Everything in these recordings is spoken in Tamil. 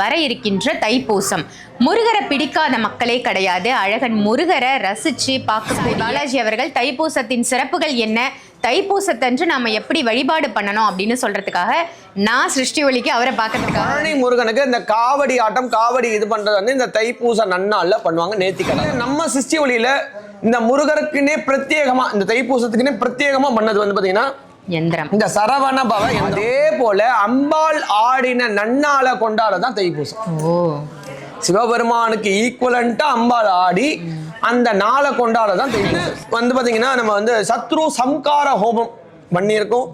வர இருக்கின்ற தைப்பூசம். முருகரை பிடிக்காத மக்களே கிடையாது. அழகன் முருகரை ரசிச்சு பார்க்க பாலாஜி அவர்கள் தைப்பூசத்தின் சிறப்புகள் என்ன? தைப்பூசத்தன்று நாம எப்படி வழிபாடு பண்ணணும் அப்படின்னு சொல்றதுக்காக நான் சிருஷ்டி ஒளிக்கு அவரை பார்க்கறதுக்காக பழனி முருகனுக்கு இந்த காவடி ஆட்டம் காவடி இது பண்றது வந்து இந்த தைப்பூச நன்னாள்ல பண்ணுவாங்க நேத்திக்கடை. நம்ம சிருஷ்டி ஒளியில இந்த முருகருக்குன்னே பிரத்யேகமா இந்த தைப்பூசத்துக்குன்னே பிரத்யேகமா பண்ணது வந்து பாத்தீங்கன்னா எந்திரம். இந்த சரவண பவ அதே போல அம்பாள் ஆடின நன்னாளை கொண்டாடதான் தைப்பூசம். ஓ. சிவபெருமானுக்கு ஈக்குவலண்டா அம்பாள் ஆடி அந்த நாளை கொண்டாடதான் தைப்பூசம். வந்து பாத்தீங்கன்னா நம்ம வந்து சத்ரு சம்கார ஹோமம் பண்ணியிருக்கோம்.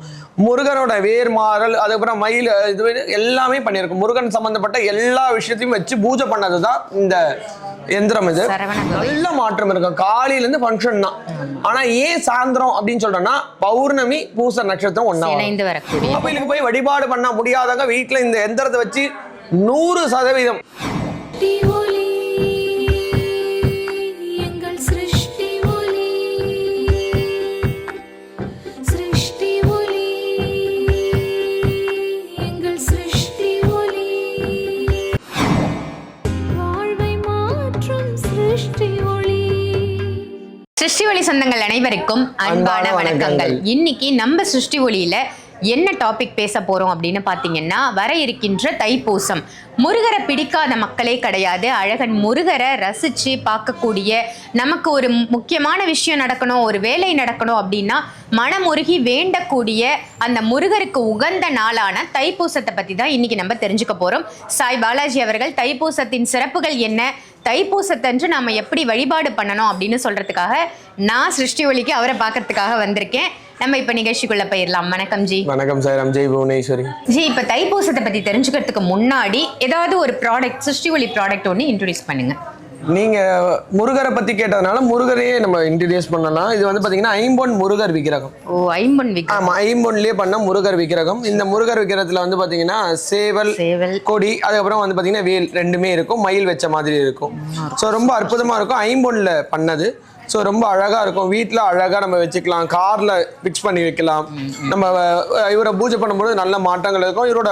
முருகனோட வேர்மாறல் அதுக்கப்புறம் மயில் இது எல்லாமே பண்ணியிருக்கோம். முருகன் சம்பந்தப்பட்ட எல்லா விஷயத்தையும் வச்சு பூஜை பண்ணதுதான் இந்த எந்திரம் இது. நல்ல மாற்றம் இருக்கும் காலையில இருந்து ஃபங்க்ஷன் தான். ஆனா ஏன் சாயந்தரம் அப்படின்னு சொல்றோம்னா பௌர்ணமி பூச நட்சத்திரம் வரக்கூடிய. கோயிலுக்கு போய் வழிபாடு பண்ண முடியாதவங்க வீட்டுல இந்த எந்திரத்தை வச்சு நூறு சதவீதம். சொந்தங்கள் அனைவருக்கும் அன்பான வணக்கங்கள். இன்னைக்கு நம்ம சிருஷ்டி ஒளியில என்ன டாபிக் பேச போகிறோம் அப்படின்னு பார்த்தீங்கன்னா வர இருக்கின்ற தைப்பூசம். முருகரை பிடிக்காத மக்களே கிடையாது. அழகன் முருகரை ரசித்து பார்க்கக்கூடிய நமக்கு ஒரு முக்கியமான விஷயம் நடக்கணும் ஒரு வேலை நடக்கணும் அப்படின்னா மனமுருகி வேண்டக்கூடிய அந்த முருகருக்கு உகந்த நாளான தைப்பூசத்தை பற்றி தான் இன்னைக்கு நம்ம தெரிஞ்சுக்க போகிறோம் சாய் பாலாஜி அவர்கள் தைப்பூசத்தின் சிறப்புகள் என்ன? தைப்பூசத்தன்று நாம் எப்படி வழிபாடு பண்ணணும் அப்படின்னு சொல்கிறதுக்காக நான் சிருஷ்டி ஒலிக்கு அவரை பார்க்கறதுக்காக வந்திருக்கேன். நம்ம இப்ப நிகழ்ச்சிக்குள்ள போயிடலாம். வணக்கம் ஜி. வணக்கம் சார் ஜெய் புவனேஸ்வரி. ஜி இப்ப தைப்பூசத்தை பத்தி தெரிஞ்சுக்கிறதுக்கு முன்னாடி ஏதாவது ஒரு ப்ராடக்ட் சிருஷ்டி ஒலி ப்ராடக்ட் ஒன்று இன்ட்ரோடியூஸ் பண்ணுங்க. நீங்க முருகரை பத்தி கேட்டதுனால முருகரையே நம்ம இன்ட்ரடியூஸ் பண்ணலாம். இது வந்து பாத்தீங்கன்னா ஐம்பொன் முருகர் விக்கிரகம். ஓ ஐம்பொன் விக் ஆமா ஐம்பொன்லயே பண்ண முருகர் விக்கிரகம். இந்த முருகர் விக்கிரகத்துல வந்து பாத்தீங்கன்னா சேவல் சேவல். கொடி அதுக்கப்புறம் வந்து பாத்தீங்கன்னா வேல் ரெண்டுமே இருக்கும். மயில் வச்ச மாதிரி இருக்கும். ஸோ ரொம்ப அற்புதமா இருக்கும். ஐம்பொன்ல பண்ணது. ஸோ ரொம்ப அழகா இருக்கும். வீட்டில் அழகா நம்ம வச்சுக்கலாம். கார்ல பிக்ஸ் பண்ணி வைக்கலாம். நம்ம இவரை பூஜை பண்ணும்போது நல்ல மாற்றங்கள் இருக்கும். இவரோட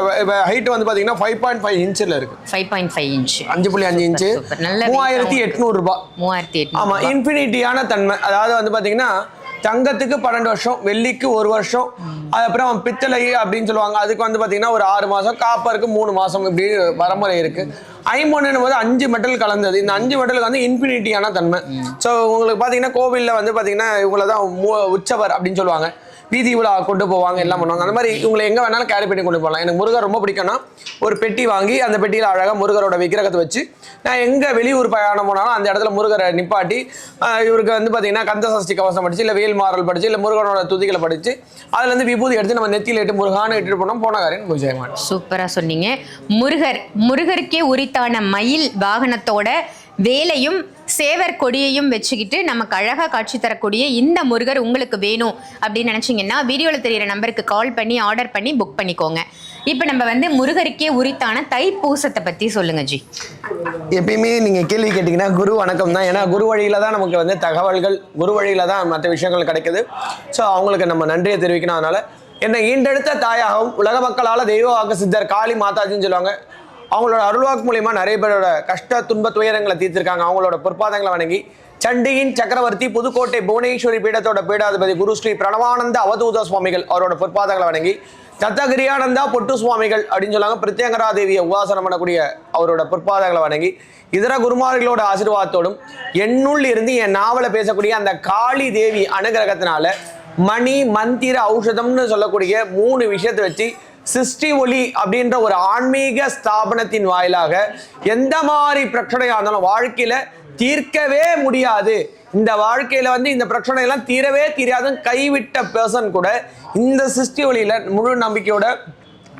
ஹைட் வந்து பாத்தீங்கன்னா ஃபைவ் பாயிண்ட் ஃபைவ் இன்ச்சில் இருக்கு. ஃபைவ் பாயிண்ட் ஃபைவ் இன்ச் அஞ்சு புள்ளி அஞ்சு இன்ச்சு மூவாயிரத்தி எட்நூறு ரூபாய். மூவாயிரத்தி ஆமா எட்நூறு இன்ஃபினிட்டியான தன்மை. அதாவது வந்து பாத்தீங்கன்னா தங்கத்துக்கு பன்னெண்டு வருஷம் வெள்ளிக்கு ஒரு வருஷம் அதுக்கப்புறம் பித்தளை அப்படின்னு சொல்லுவாங்க. அதுக்கு வந்து பார்த்தீங்கன்னா ஒரு ஆறு மாதம் காப்பருக்கு மூணு மாதம் இப்படி வரமுறை இருக்கு. ஐம்பொன்னு போது அஞ்சு மெட்டல் கலந்தது. இந்த அஞ்சு மெட்டலுக்கு வந்து இன்ஃபினிட்டியான தன்மை. ஸோ உங்களுக்கு பார்த்தீங்கன்னா கோவிலில் வந்து பார்த்தீங்கன்னா இவங்கள தான் உற்சவர் அப்படின்னு சொல்லுவாங்க. வீதி உலா கொண்டு போவாங்க எல்லாம் பண்ணுவாங்க. அந்த மாதிரி இவங்களை எங்கே வேணாலும் கேரி பண்ணி கொண்டு போகலாம் எனக்கு முருகர் ரொம்ப பிடிக்கும்னா ஒரு பெட்டி வாங்கி அந்த பெட்டியில் அழகாக முருகரோட விக்கிரகத்தை வச்சு நான் எங்கே வெளியூர் பயணம் போனாலும் அந்த இடத்துல முருகரை நிப்பாட்டி இவருக்கு வந்து பார்த்தீங்கன்னா கந்த சஷ்டி கவசம் படிச்சு இல்லை வேல் மாறல் படிச்சு இல்லை முருகனோட துதிகளை படித்து அதுலேருந்து விபூதி எடுத்து நம்ம நெத்தியில் இட்டு முருகான இட்டுட்டு போனோம் போன காரியம் விஜயமான் சூப்பராக சொன்னீங்க. முருகர் முருகருக்கே உரித்தான மயில் வாகனத்தோட வேலையும் சேவர் கொடியையும் வச்சுக்கிட்டு நமக்கு அழகாக காட்சி தரக்கூடிய இந்த முருகர் உங்களுக்கு வேணும் அப்படின்னு நினச்சிங்கன்னா வீடியோவில் தெரியிற நம்பருக்கு கால் பண்ணி ஆர்டர் பண்ணி புக் பண்ணிக்கோங்க. இப்போ நம்ம வந்து முருகருக்கே உரித்தான தைப்பூசத்தை பற்றி சொல்லுங்க ஜி. எப்பயுமே நீங்கள் கேள்வி கேட்டிங்கன்னா குரு வணக்கம் தான். ஏன்னா குரு வழியில் தான் நமக்கு வந்து தகவல்கள் குரு வழியில் தான் மற்ற விஷயங்கள் கிடைக்குது. ஸோ அவங்களுக்கு நம்ம நன்றியை தெரிவிக்கணும் அதனால். என்னை ஈண்டெடுத்த தாயாகவும் உலக மக்களால் தெய்வ வாக்கு சித்தர் காளி மாதாஜின்னு சொல்லுவாங்க. அவங்களோட அருள்வாக்கு மூலியமா நிறைய பேரோட கஷ்ட துன்ப துயரங்களை தீர்த்திருக்காங்க. அவங்களோட பொற்பாதங்களை வணங்கி சண்டியின் சக்கரவர்த்தி புதுக்கோட்டை புவனேஸ்வரி பீடத்தோட பீடாதிபதி குரு ஸ்ரீ பிரணவானந்த அவதூத சுவாமிகள் அவரோட பொற்பாதங்களை வணங்கி தத்தகிரியானந்தா பொட்டு சுவாமிகள் அப்படின்னு சொல்லுவாங்க பிரத்யங்கரா தேவியை உபாசனம் பண்ணக்கூடிய அவரோட பொற்பாதங்களை வணங்கி இதர குருமார்களோட ஆசீர்வாதத்தோடும் என்னுள் இருந்து என் நாவலை பேசக்கூடிய அந்த காளி தேவி அனுகிரகத்தினால மணி மந்திர ஔஷதம்னு சொல்லக்கூடிய மூணு விஷயத்தை வச்சு சிருஷ்டி ஒளி அப்படின்ற ஒரு ஆன்மீக ஸ்தாபனத்தின் வாயிலாக எந்த மாதிரி பிரச்சனையாக இருந்தாலும் வாழ்க்கையில தீர்க்கவே முடியாது. இந்த வாழ்க்கையில் வந்து இந்த பிரச்சனையெல்லாம் தீரவே தீராதுன்னு கைவிட்ட பர்சன் கூட இந்த சிருஷ்டி ஒளியில் முழு நம்பிக்கையோட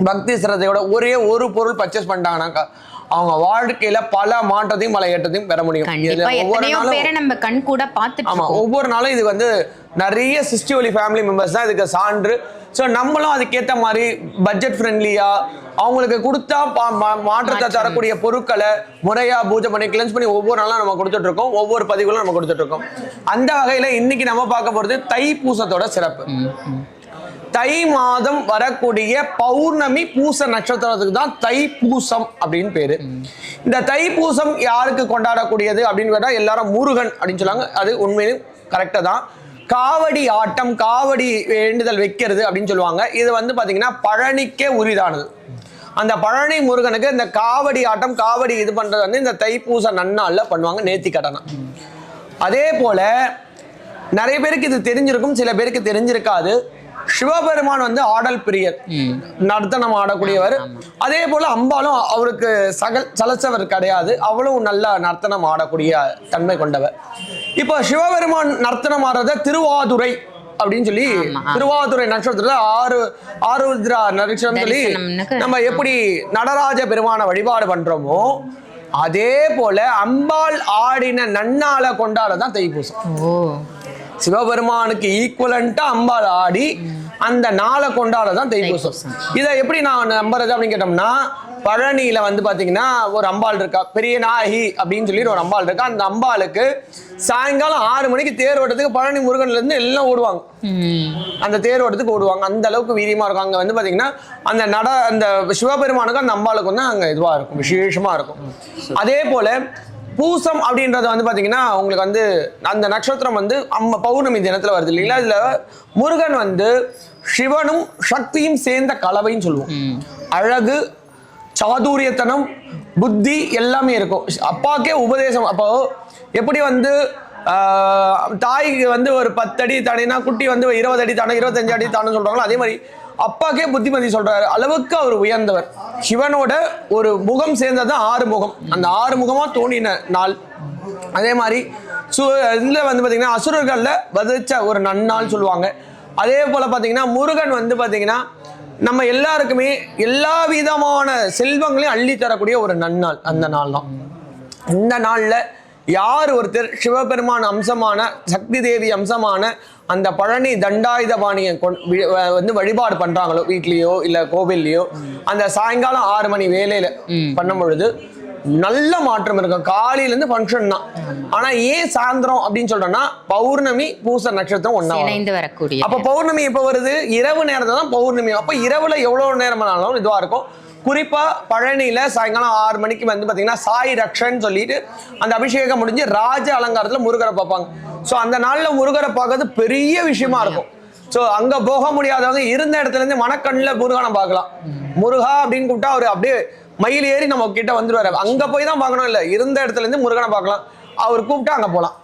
பக்தி சிரத்தையோட ஒரே ஒரு பொருள் பர்ச்சேஸ் பண்ணிட்டாங்கன்னாக்கா அவங்க வாழ்க்கையில பல மாற்றத்தையும் பல ஏற்றத்தையும் பெற முடியும். ஒவ்வொரு நாளும் நம்ம கண் கூட பார்த்துட்டு ஆமா. ஒவ்வொரு நாளும் இது வந்து நிறைய சிஸ்டி ஒலி ஃபேமிலி மெம்பர்ஸ் தான் இதுக்கு சான்று. ஸோ நம்மளும் அதுக்கேற்ற மாதிரி பட்ஜெட் ஃப்ரெண்ட்லியா அவங்களுக்கு கொடுத்தா மாற்றத்தை தரக்கூடிய பொருட்களை முறையா பூஜை பண்ணி கிளென்ஸ் பண்ணி ஒவ்வொரு நாளும் நம்ம கொடுத்துட்டு இருக்கோம். ஒவ்வொரு பதிவுகளும் நம்ம கொடுத்துட்டு இருக்கோம். அந்த வகையில இன்னைக்கு நம்ம பார்க்க போறது தைப்பூசத்தோட சிறப்பு. தை மாதம் வரக்கூடிய பௌர்ணமி பூச நட்சத்திரத்துக்கு தான் தைப்பூசம் அப்படின்னு பேரு. இந்த தைப்பூசம் யாருக்கு கொண்டாடக்கூடியது அப்படின்னு கேட்டால் எல்லாரும் முருகன் அப்படின்னு சொல்லுவாங்க. அது உண்மையிலும் கரெக்டாக தான். காவடி ஆட்டம் காவடி வேண்டுதல் வைக்கிறது அப்படின்னு சொல்லுவாங்க. இது வந்து பார்த்தீங்கன்னா பழனிக்கே உரிதானது. அந்த பழனி முருகனுக்கு இந்த காவடி ஆட்டம் காவடி இது பண்ணுறது வந்து இந்த தைப்பூச நன்னாளில் பண்ணுவாங்க நேர்த்தி கடனை. அதே போல நிறைய பேருக்கு இது தெரிஞ்சிருக்கும் சில பேருக்கு தெரிஞ்சிருக்காது. சிவபெருமான் வந்து ஆடல் பிரியர். நர்த்தனம் ஆடக்கூடியவர். அதே போல அம்பாலும் அவருக்கு சகல் சலச்சவர் கிடையாது. அவளும் நல்ல நர்த்தனம் ஆடக்கூடிய தன்மை கொண்டவர் இப்போ சிவபெருமான் நர்த்தனம் ஆடுறத திருவாதுரை அப்படின்னு சொல்லி திருவாதுரை நட்சத்திரத்துல ஆறு ஆருத்ரா நட்சத்திரம் சொல்லி நம்ம எப்படி நடராஜ பெருமான வழிபாடு பண்றோமோ அதே போல அம்பாள் ஆடின நன்னாளை கொண்டாடதான் தைப்பூசம் சிவபெருமானுக்கு ஈக்குவலண்டா அம்பாள் ஆடி அந்த நாளை கொண்டாடதான் தைப்பூசம். இதை எப்படி நான் நம்புறது அப்படின்னு கேட்டோம்னா பழனியில வந்து பாத்தீங்கன்னா ஒரு அம்பாள் இருக்கா பெரிய நாயகி அப்படின்னு சொல்லிட்டு ஒரு அம்பாள் இருக்கா. அந்த அம்பாளுக்கு சாயங்காலம் ஆறு மணிக்கு தேர் ஓட்டத்துக்கு பழனி முருகன்ல இருந்து எல்லாம் ஓடுவாங்க. அந்த தேர் ஓட்டத்துக்கு ஓடுவாங்க. அந்த அளவுக்கு வீரியமா இருக்கும். அங்க வந்து பாத்தீங்கன்னா அந்த நட அந்த சிவபெருமானுக்கு அந்த அம்பாளுக்கு வந்து அங்க இதுவா இருக்கும் விசேஷமா இருக்கும். அதே போல பூசம் அப்படின்றது வந்து பாத்தீங்கன்னா உங்களுக்கு வந்து அந்த நட்சத்திரம் வந்து அம்ம பௌர்ணமி தினத்துல வருது இல்லைங்களா? இதுல முருகன் வந்து சிவனும் சக்தியும் சேர்ந்த கலவைன்னு சொல்லுவோம். அழகு சாதுரியத்தனம் புத்தி எல்லாமே இருக்கும். அப்பாக்கே உபதேசம். அப்போ எப்படி வந்து தாய்க்கு வந்து ஒரு பத்தடி தாண்டினா குட்டி வந்து இருபது அடி தானே இருபத்தஞ்சு அடி தானு சொல்றாங்களோ அதே மாதிரி அப்பாக்கே புத்திமதி சொல்றாரு. அளவுக்கு அவர் உயர்ந்தவர். சிவனோட ஒரு முகம் சேர்ந்தது ஆறு முகம். அந்த ஆறு முகமா தோணின நாள். அதே மாதிரி சு இதுல வந்து பாத்தீங்கன்னா அசுரர்கள்ல வதிச்ச ஒரு நன்னாள் சொல்லுவாங்க. அதே போல பாத்தீங்கன்னா முருகன் வந்து பாத்தீங்கன்னா நம்ம எல்லாருக்குமே எல்லா விதமான செல்வங்களையும் அள்ளி தரக்கூடிய ஒரு நன்னாள். அந்த நாள் தான். இந்த நாள்ல யார் ஒருத்தர் சிவபெருமான் அம்சமான சக்தி தேவி அம்சமான அந்த பழனி தண்டாயுதபாணியை வந்து வழிபாடு பண்றாங்களோ வீட்லயோ இல்ல கோவில்லையோ அந்த சாயங்காலம் ஆறு மணி வேலையில பண்ணும் பொழுது நல்ல மாற்றம் இருக்கும். காலையில இருந்து ஃபங்க்ஷன் தான் ஆனா ஏன் சாயந்தரம் அப்படின்னு சொல்றோம்னா பௌர்ணமி பூச நட்சத்திரம் ஒன்னா. இணைந்து வரக்கூடிய அப்ப பௌர்ணமி எப்ப வருது? இரவு நேரத்துல தான் பௌர்ணமி. அப்ப இரவுல எவ்வளவு நேரம் ஆனாலும் இதுவா இருக்கும். குறிப்பா பழனியில சாயங்காலம் ஆறு மணிக்கு வந்து பாத்தீங்கன்னா சாய் ரக்ஷன் சொல்லிட்டு அந்த அபிஷேகம் முடிஞ்சு ராஜ அலங்காரத்துல முருகரை பார்ப்பாங்க. சோ அந்த நாள்ல முருகரை பார்க்கறது பெரிய விஷயமா இருக்கும். சோ அங்க போக முடியாதவங்க இருந்த இடத்துல இருந்து மனக்கண்ணுல முருகனை பார்க்கலாம். முருகா அப்படின்னு கூப்பிட்டா அவர் அப்படியே மயில் ஏறி நம்ம கிட்ட வந்துருவாரு. அங்க போய் தான் பார்க்கணும் இல்ல இருந்த இடத்துல இருந்து முருகனை பார்க்கலாம். அவர் கூப்பிட்டா அங்க போகலாம்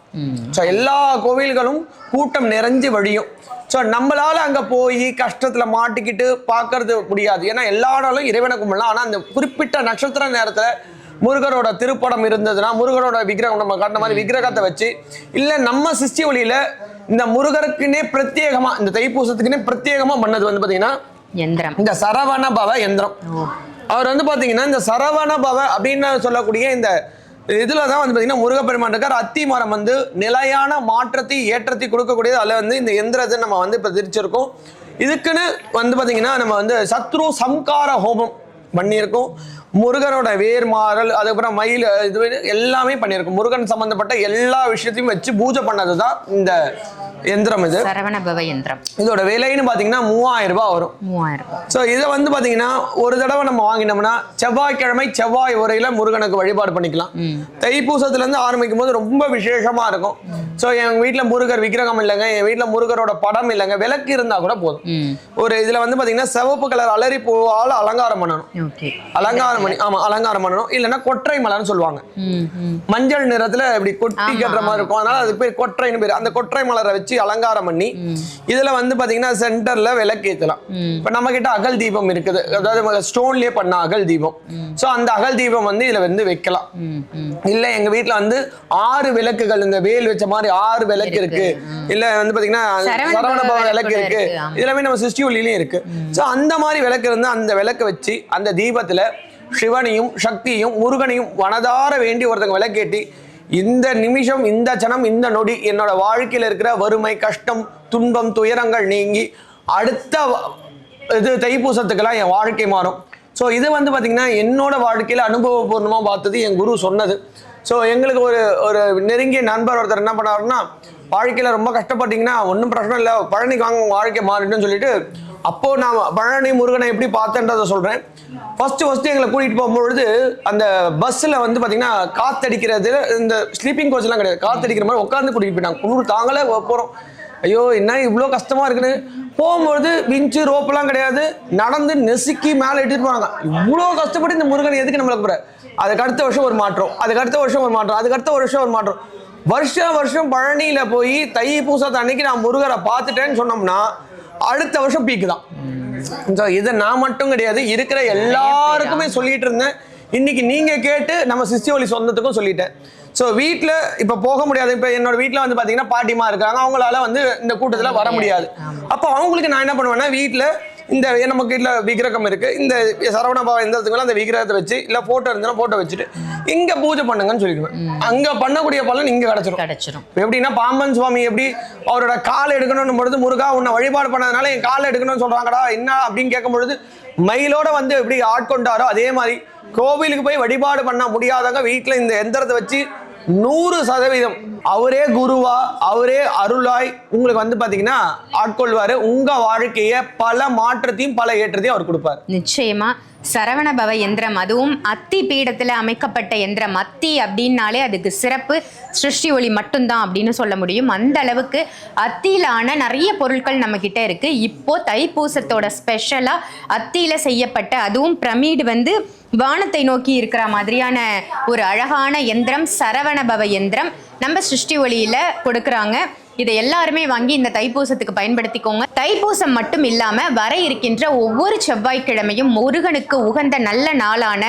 ஸோ எல்லா கோவில்களும் கூட்டம் நிறைஞ்சு வழியும். ஸோ நம்மளால அங்க போய் கஷ்டத்துல மாட்டிக்கிட்டு பார்க்கறது முடியாது. ஏன்னா எல்லா நாளும் இறைவனை கும்பிடலாம். ஆனா அந்த குறிப்பிட்ட நட்சத்திர நேரத்துல முருகரோட திருப்படம் இருந்ததுன்னா முருகரோட விக்கிரகம் நம்ம காட்டின மாதிரி விக்கிரகத்தை வச்சு இல்ல நம்ம சிஷ்டி வழியில இந்த முருகருக்குன்னே பிரத்யேகமா இந்த தைப்பூசத்துக்குன்னே பிரத்யேகமா பண்ணது வந்து பாத்தீங்கன்னா எந்திரம். இந்த சரவண பவ யந்திரம் அவர் வந்து பாத்தீங்கன்னா இந்த சரவண பவ அப்படின்னு சொல்லக்கூடிய இந்த இதுல தான் வந்து பாத்தீங்கன்னா முருகப்பெருமான் இருக்கார். அத்தி மரம் வந்து நிலையான மாற்றத்தை ஏற்றத்தை கொடுக்கக்கூடியது. அதுல வந்து இந்த எந்திரத்தை நம்ம வந்து இப்ப திரிச்சிருக்கோம் இதுக்குன்னு வந்து பாத்தீங்கன்னா நம்ம வந்து சத்ரு சம்கார ஹோமம் பண்ணியிருக்கோம். முருகனோட வேர் மாறல் அதுக்கப்புறம் மயில் இது எல்லாமே பண்ணியிருக்கோம் முருகன் சம்பந்தப்பட்ட எல்லா விஷயத்தையும் வச்சு பூஜை பண்ணது தான் இந்த எந்திரம் இது. சரவண பவ இதோட விலைன்னு பாத்தீங்கன்னா மூவாயிரம் ரூபாய் வரும். மூவாயிரம் ரூபாய். ஸோ இதை வந்து பார்த்தீங்கன்னா ஒரு தடவை நம்ம வாங்கினோம்னா செவ்வாய்க்கிழமை செவ்வாய் உரையில முருகனுக்கு வழிபாடு பண்ணிக்கலாம். தைப்பூசத்துல இருந்து ஆரம்பிக்கும் போது ரொம்ப விசேஷமா இருக்கும். ஸோ என் வீட்ல முருகர் விக்கிரகம் இல்லைங்க என் வீட்ல முருகரோட படம் இல்லைங்க விளக்கு இருந்தா கூட போதும். ஒரு இதுல வந்து பாத்தீங்கன்னா சிவப்பு கலர் அலரி பூவால அலங்காரம் பண்ணணும். அலங்காரம் பண்ணி ஆமா அலங்காரம் பண்ணணும். இல்லைன்னா கொற்றை மலர்னு சொல்லுவாங்க. மஞ்சள் நிறத்துல இப்படி கொட்டி கட்டுற மாதிரி இருக்கும். அதனால அதுக்கு பேர் கொற்றைன்னு பேர். அந்த கொற்றை மலரை வச்சு அலங்காரம் பண்ணி இதுல வந்து பாத்தீங்கன்னா சென்டர்ல விளக்கு ஏத்தலாம் இப்ப நம்ம கிட்ட அகல் தீபம் இருக்குது. அதாவது ஸ்டோன்லயே பண்ண அகல் தீபம். சோ அந்த அகல் தீபம் வந்து இதுல வந்து வைக்கலாம். இல்ல எங்க வீட்ல வந்து ஆறு விளக்குகள் இந்த வேல் வச்ச மாதிரி ஆறு விளக்கு இருக்கு. இல்ல வந்து பாத்தீங்கன்னா சரவண பவ விளக்கு இருக்கு. எல்லாமே நம்ம சிருஷ்டி ஒளியிலையும் இருக்கு. சோ அந்த மாதிரி விளக்கு இருந்து அந்த விளக்கு வச்சு அந்த தீபத்துல சிவனையும் சக்தியையும் முருகனையும் வனதார வேண்டி ஒருத்தங்க விளக்கேட்டி இந்த நிமிஷம் இந்த சனம் இந்த நொடி என்னோட வாழ்க்கையில் இருக்கிற வறுமை கஷ்டம் துன்பம் துயரங்கள் நீங்கி அடுத்த வ- இது தைப்பூசத்துக்கெல்லாம் என் வாழ்க்கை மாறும். ஸோ இது வந்து பார்த்திங்கன்னா என்னோட வாழ்க்கையில் அனுபவபூர்வமா பார்த்தது என் குரு சொன்னது. ஸோ எங்களுக்கு ஒரு ஒரு நெருங்கிய நண்பர் ஒருத்தர் என்ன பண்ணாருன்னா வாழ்க்கையில் ரொம்ப கஷ்டப்பட்டீங்கன்னா ஒன்றும் பிரச்சனை இல்லை பழனிக்கு வாங்க வாழ்க்கை மாறிட்டுன்னு சொல்லிட்டு அப்போ நான் பழனி முருகனை எப்படி பார்த்தேன்றதை சொல்றேன். ஃபர்ஸ்ட் ஃபர்ஸ்ட் எங்களை கூட்டிட்டு போகும்பொழுது அந்த பஸ்ஸில் வந்து பார்த்தீங்கன்னா காத்தடிக்கிறது இந்த ஸ்லீப்பிங் கோச்செல்லாம் கிடையாது. காத்தடிக்கிற மாதிரி உட்காந்து கூட்டிகிட்டு போயிட்டாங்க. குளிர் தாங்களே போகிறோம் ஐயோ என்ன இவ்வளோ கஷ்டமாக இருக்குன்னு. போகும்பொழுது விஞ்சு ரோப்பெல்லாம் கிடையாது. நடந்து நெசுக்கி மேலே எடுத்துகிட்டு போனாங்க. இவ்வளோ கஷ்டப்பட்டு இந்த முருகன் எதுக்கு நம்மளுக்கு போற அதுக்கு அடுத்த வருஷம் ஒரு மாற்றம். அதுக்கு அடுத்த வருஷம் ஒரு மாற்றம். அதுக்கு அடுத்த வருஷம் ஒரு மாற்றம். வருஷம் வருஷம் பழனியில் போய் தை பூசத்தை அன்னைக்கு நான் முருகரை பார்த்துட்டேன்னு சொன்னோம்னா அடுத்த வருஷம் பீக்கு தான். So, இதை நான் மட்டும் கிடையாது இருக்கிற எல்லாருக்குமே சொல்லிட்டு இருந்தேன். இன்னைக்கு நீங்க கேட்டு நம்ம சிஸ்டியோலி சொந்தத்துக்கும் சொல்லிட்டேன். ஸோ வீட்டில் இப்போ போக முடியாது. இப்போ என்னோட வீட்டில் வந்து பார்த்தீங்கன்னா பாட்டிமா இருக்காங்க. அவங்களால வந்து இந்த கூட்டத்தில் வர முடியாது. அப்போ அவங்களுக்கு நான் என்ன பண்ணுவேன்னா வீட்டில் இந்த நமக்கு வீட்டில் விக்கிரகம் இருக்கு. இந்த சரவண பவன் எந்த இடத்துக்கு அந்த விக்கிரகத்தை வச்சு இல்லை ஃபோட்டோ இருந்துன்னா ஃபோட்டோ வச்சுட்டு இங்கே பூஜை பண்ணுங்கன்னு சொல்லிடுவேன் அங்கே பண்ணக்கூடிய பலன் இங்கே கிடச்சிரும். கிடைச்சிரும். எப்படின்னா பாம்பன் சுவாமி எப்படி அவரோட கால் எடுக்கணும்னு பொழுது முருகா உன்னை வழிபாடு பண்ணதுனால என் கால் எடுக்கணும்னு சொல்றாங்கடா என்ன அப்படின்னு கேட்கும் பொழுது மயிலோட வந்து எப்படி ஆட்கொண்டாரோ அதே மாதிரி கோவிலுக்கு போய் வழிபாடு பண்ண முடியாதவங்க வீட்டில் இந்த எந்திரத்தை வச்சு நூறு சதவீதம். அவரே குருவா அவரே அருளாய். உங்களுக்கு வந்து பாத்தீங்கன்னா ஆட்கொள்வாரு. உங்க வாழ்க்கைய பல மாற்றத்தையும் பல ஏற்றத்தையும் அவர் கொடுப்பார். நிச்சயமா. சரவண பவ எந்திரம் அதுவும் அத்தி பீடத்துல அமைக்கப்பட்ட எந்திரம். அத்தி அப்படின்னாலே அதுக்கு சிறப்பு. சிருஷ்டி ஒளி மட்டும்தான் அப்படின்னு சொல்ல முடியும். அந்த அளவுக்கு அத்தியிலான நிறைய பொருட்கள் நம்ம கிட்ட இருக்கு. இப்போ தைப்பூசத்தோட ஸ்பெஷலா அத்தியில செய்யப்பட்ட அதுவும் பிரமிடு வந்து வானத்தை நோக்கி இருக்கிற மாதிரியான ஒரு அழகான எந்திரம் சரவணபவ எந்திரம் நம்ம சிருஷ்டி ஒளியில கொடுக்குறாங்க. இதை எல்லாருமே வாங்கி இந்த தைப்பூசத்துக்கு பயன்படுத்திக்கோங்க. தைப்பூசம் மட்டும் இல்லாமல் வர இருக்கின்ற ஒவ்வொரு செவ்வாய்க்கிழமையும் முருகனுக்கு உகந்த நல்ல நாளான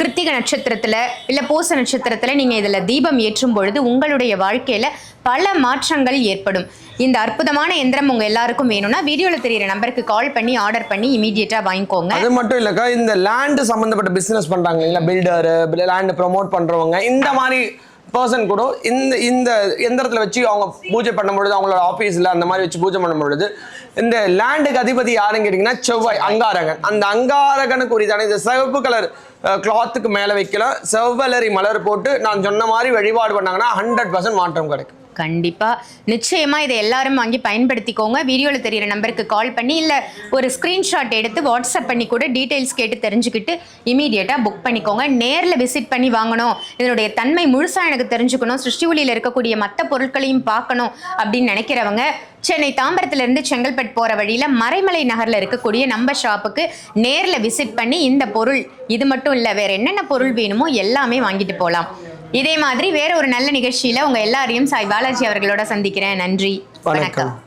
கிருத்திக நட்சத்திரத்தில் இல்லை பூச நட்சத்திரத்தில் நீங்கள் இதில் தீபம் ஏற்றும் பொழுது உங்களுடைய வாழ்க்கையில் பல மாற்றங்கள் ஏற்படும். இந்த அற்புதமான எந்திரம் உங்க எல்லாருக்கும் வேணும்னா வீடியோல தெரியிற நம்பருக்கு கால் பண்ணி ஆர்டர் பண்ணி இமீடியட்டா வாங்கிக்கோங்க. அது மட்டும் இல்லக்கா இந்த லேண்ட் சம்பந்தப்பட்ட பிசினஸ் பண்றாங்க இல்ல பில்டர் லேண்ட் ப்ரொமோட் பண்றவங்க இந்த மாதிரி பர்சன் கூட இந்த இந்த எந்திரத்தில் வச்சு அவங்க பூஜை பண்ணும்பொழுது அவங்களோட ஆஃபீஸில் அந்த மாதிரி வச்சு பூஜை பண்ணும் பொழுது இந்த லேண்டுக்கு அதிபதி யாருன்னு கேட்டிங்கன்னா செவ்வாய் அங்காரகன். அந்த அங்காரகனுக்கு உரிதான இந்த சிவப்பு கலர் கிளாத்துக்கு மேலே வைக்கலாம். செவ்வலரி மலர் போட்டு நான் சொன்ன மாதிரி வழிபாடு பண்ணாங்கன்னா ஹண்ட்ரட் பர்சன்ட் மாற்றம் கிடைக்கும். கண்டிப்பாக நிச்சயமாக இதை எல்லாரும் வாங்கி பயன்படுத்திக்கோங்க. வீடியோவில் தெரியிற நம்பருக்கு கால் பண்ணி இல்லை ஒரு ஸ்க்ரீன்ஷாட் எடுத்து வாட்ஸ்அப் பண்ணி கூட டீட்டெயில்ஸ் கேட்டு தெரிஞ்சுக்கிட்டு இமீடியட்டாக புக் பண்ணிக்கோங்க. நேரில் விசிட் பண்ணி வாங்கணும். இதனுடைய தன்மை முழுசாக எனக்கு தெரிஞ்சுக்கணும். சிருஷ்டி ஒளியில் இருக்கக்கூடிய மற்ற பொருட்களையும் பார்க்கணும் அப்படின்னு நினைக்கிறவங்க சென்னை தாம்பரத்திலிருந்து செங்கல்பட்டு போகிற வழியில் மறைமலை நகரில் இருக்கக்கூடிய நம்ம ஷாப்புக்கு நேரில் விசிட் பண்ணி இந்த பொருள் இது மட்டும் இல்லை வேறு என்னென்ன பொருள் வேணுமோ எல்லாமே வாங்கிட்டு போகலாம் இதே மாதிரி வேற ஒரு நல்ல நிகழ்ச்சியில உங்க எல்லாரையும் சாய் பாலாஜி அவர்களோட சந்திக்கிறேன். நன்றி. வணக்கம்.